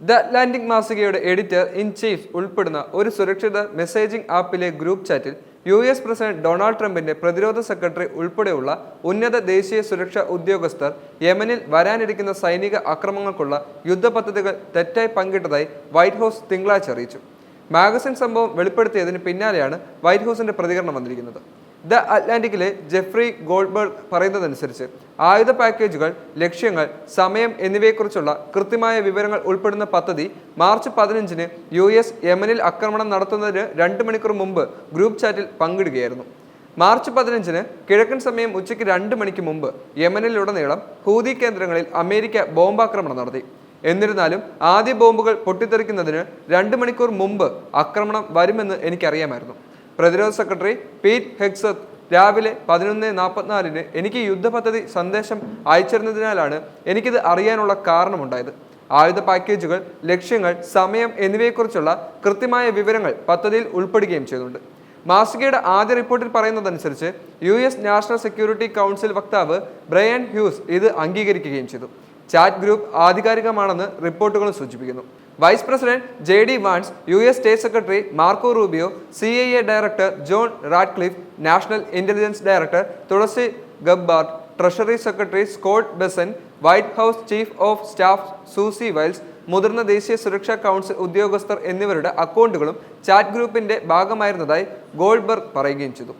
The Atlantic മാസികയുടെ editor in chief ഉൾപ്പെടുന്ന ഒരു സുരക്ഷിത മെസ്സേജിംഗ് ആപ്പിലെ ഗ്രൂപ്പ് ചാറ്റിൽ യു എസ് പ്രസിഡന്റ് ഡൊണാൾഡ് ട്രംപിന്റെ പ്രതിരോധ സെക്രട്ടറി ഉൾപ്പെടെയുള്ള ഉന്നത ദേശീയ സുരക്ഷാ ഉദ്യോഗസ്ഥർ യമനിൽ വരാനിരിക്കുന്ന സൈനിക അക്രമങ്ങൾക്കുള്ള യുദ്ധപദ്ധതികൾ തെറ്റായി പങ്കിട്ടതായി വൈറ്റ് ഹൗസ് തിങ്കളാഴ്ച അറിയിച്ചു. മാഗസിൻ സംഭവം വെളിപ്പെടുത്തിയതിന് പിന്നാലെയാണ് വൈറ്റ് ഹൗസിന്റെ പ്രതികരണം വന്നിരിക്കുന്നത്. ദ അറ്റ്ലാന്റിക്കിലെ ജെഫ്രി ഗോൾഡ്ബർഗ് പറയുന്നതനുസരിച്ച് ആയുധ പാക്കേജുകൾ ലക്ഷ്യങ്ങൾ സമയം എന്നിവയെക്കുറിച്ചുള്ള കൃത്യമായ വിവരങ്ങൾ ഉൾപ്പെടുന്ന പദ്ധതി മാർച്ച് പതിനഞ്ചിന് യു എസ് യമനിൽ ആക്രമണം നടത്തുന്നതിന് രണ്ട് മണിക്കൂർ മുമ്പ് ഗ്രൂപ്പ് ചാറ്റിൽ പങ്കിടുകയായിരുന്നു. മാർച്ച് പതിനഞ്ചിന് കിഴക്കൻ സമയം ഉച്ചയ്ക്ക് രണ്ട് മണിക്ക് മുമ്പ് യമനിലുടനീളം ഹൂതി കേന്ദ്രങ്ങളിൽ അമേരിക്ക ബോംബാക്രമണം നടത്തി. എന്നിരുന്നാലും ആദ്യ ബോംബുകൾ പൊട്ടിത്തെറിക്കുന്നതിന് രണ്ട് മണിക്കൂർ മുമ്പ് ആക്രമണം വരുമെന്ന് എനിക്കറിയാമായിരുന്നു. പ്രതിരോധ സെക്രട്ടറി പീറ്റ് ഹെക്സത്ത് രാവിലെ പതിനൊന്ന് നാൽപ്പത്തിനാലിന് എനിക്ക് യുദ്ധപദ്ധതി സന്ദേശം അയച്ചിരുന്നതിനാലാണ് എനിക്കിത് അറിയാനുള്ള കാരണമുണ്ടായത്. ആയുധ പാക്കേജുകൾ ലക്ഷ്യങ്ങൾ സമയം എന്നിവയെക്കുറിച്ചുള്ള കൃത്യമായ വിവരങ്ങൾ പദ്ധതിയിൽ ഉൾപ്പെടുകയും ചെയ്യുന്നുണ്ട് മാസികയുടെ ആദ്യ റിപ്പോർട്ടിൽ പറയുന്നതനുസരിച്ച് U S national security council വക്താവ് ബ്രയൻ ഹ്യൂസ് ഇത് അംഗീകരിക്കുകയും ചെയ്തു. ചാറ്റ് ഗ്രൂപ്പ് ആധികാരികമാണെന്ന് റിപ്പോർട്ടുകളും സൂചിപ്പിക്കുന്നു. Vice president J D Vance U S state secretary Marco Rubio C I A director John Ratcliffe national intelligence director Tulsi Gabbard treasury secretary Scott Bessent White House chief of staff Susie Wiles മുതിർന്ന ദേശീയ സുരക്ഷാ council ഉദ്യോഗസ്ഥർ എന്നിവരുടെ അക്കൗണ്ടുകളും chat ഗ്രൂപ്പിന്റെ ഭാഗമായിരുന്നതായി Goldberg പറയുകയും ചെയ്തു.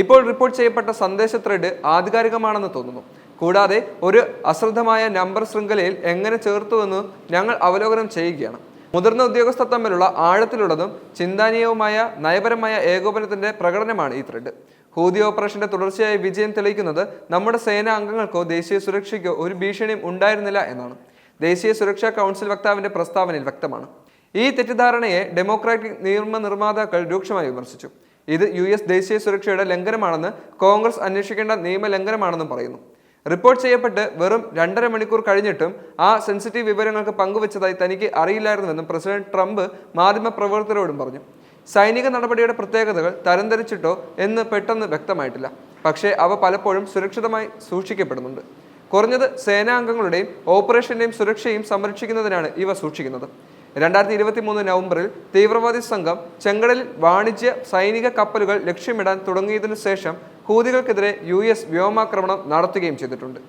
ഇപ്പോൾ report ചെയ്യപ്പെട്ട സന്ദേശ ത്രെഡ് ആധികാരികമാണെന്ന് തോന്നുന്നു. കൂടാതെ ഒരു അശ്രദ്ധമായ നമ്പർ ശൃംഖലയിൽ എങ്ങനെ ചേർത്തുവെന്ന് ഞങ്ങൾ അവലോകനം ചെയ്യുകയാണ്. മുതിർന്ന ഉദ്യോഗസ്ഥർ തമ്മിലുള്ള ആഴത്തിലുള്ളതും ചിന്താനീയവുമായ നയപരമായ ഏകോപനത്തിന്റെ പ്രകടനമാണ് ഈ ത്രെഡ് ഹൂതി ഓപ്പറേഷന്റെ തുടർച്ചയായ വിജയം തെളിയിക്കുന്നത് നമ്മുടെ സേനാ അംഗങ്ങൾക്കോ ദേശീയ സുരക്ഷയ്ക്കോ ഒരു ഭീഷണിയും ഉണ്ടായിരുന്നില്ല എന്നാണ്. ദേശീയ സുരക്ഷാ കൗൺസിൽ വക്താവിന്റെ പ്രസ്താവനയിൽ വ്യക്തമാണ്. ഈ തെറ്റിദ്ധാരണയെ ഡെമോക്രാറ്റിക് നിയമ നിർമ്മാതാക്കൾ രൂക്ഷമായി വിമർശിച്ചു. ഇത് യു എസ് ദേശീയ സുരക്ഷയുടെ ലംഘനമാണെന്ന് കോൺഗ്രസ് അന്വേഷിക്കേണ്ട നിയമലംഘനമാണെന്നും പറയുന്നു. റിപ്പോർട്ട് ചെയ്യപ്പെട്ട് വെറും രണ്ടര മണിക്കൂർ കഴിഞ്ഞിട്ടും ആ സെൻസിറ്റീവ് വിവരങ്ങൾക്ക് പങ്കുവച്ചതായി തനിക്ക് അറിയില്ലായിരുന്നുവെന്നും പ്രസിഡന്റ് ട്രംപ് മാധ്യമപ്രവർത്തകരോടും പറഞ്ഞു. സൈനിക നടപടിയുടെ പ്രത്യേകതകൾ തരംതിരിച്ചിട്ടോ എന്ന് പെട്ടെന്ന് വ്യക്തമായിട്ടില്ല. പക്ഷേ അവ പലപ്പോഴും സുരക്ഷിതമായി സൂക്ഷിക്കപ്പെടുന്നുണ്ട്. കുറഞ്ഞത് സേനാംഗങ്ങളുടെയും ഓപ്പറേഷന്റെയും സുരക്ഷയും സംരക്ഷിക്കുന്നതിനാണ് ഇവ സൂക്ഷിക്കുന്നത്. രണ്ടായിരത്തി ഇരുപത്തി മൂന്ന് നവംബറിൽ തീവ്രവാദി സംഘം ചെങ്കടൽ വാണിജ്യ സൈനിക കപ്പലുകൾ ലക്ഷ്യമിടാൻ തുടങ്ങിയതിനു ശേഷം ഹൂതികൾക്കെതിരെ യു എസ് വ്യോമാക്രമണം നടത്തുകയും ചെയ്തിട്ടുണ്ട്.